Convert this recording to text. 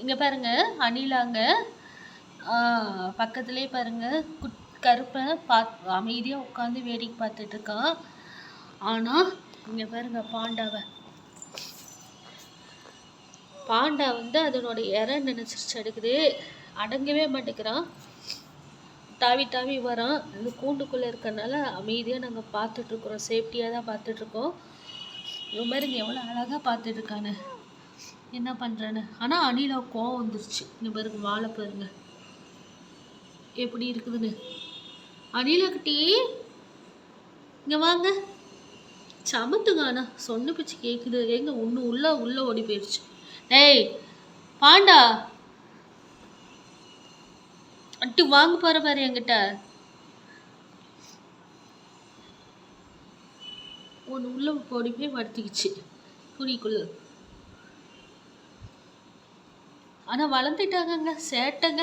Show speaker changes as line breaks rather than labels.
இங்கே பாருங்கள் அணிலாங்க. பக்கத்துலேயே பாருங்கள் குட் கருப்பை பா அமைதியாக உட்காந்து வேடிக்கை பார்த்துட்டு இருக்கான். ஆனால் இங்கே பாருங்க பாண்டாவை. பாண்டா வந்து அதனோட இறை நினச்சிருச்சு எடுக்குது அடங்கவே மாட்டேங்கிறான். தாவி தாவி வரான். இந்த கூண்டுக்குள்ளே இருக்கிறனால அமைதியாக நாங்கள் பார்த்துட்ருக்குறோம் சேஃப்டியாக தான் பார்த்துட்ருக்கோம் இவன் இங்கே எவ்வளோ அழகாக பார்த்துட்ருக்கானு என்ன பண்ணுறேன்னு ஆனால் அணிலா கோவம் வந்துருச்சு. இந்த பாருங்க வாழை பாருங்க. எப்படி இருக்குதுன்னு. அணிலா குட்டி இங்கே வாங்க. சமத்துங்க ஆனால் சொன்ன பிச்சு கேட்குது எங்க ஒன்று உள்ள உள்ள ஓடி போயிடுச்சு டேய் பாண்டா. அட்டு வாங்க போற பாரு என்கிட்ட. ஒன்று உள்ள ஓடி போய் படுத்திக்கிச்சு. துணிக்குள்ள ஆனால் வளர்ந்துட்டாங்கங்க சேட்டைங்க.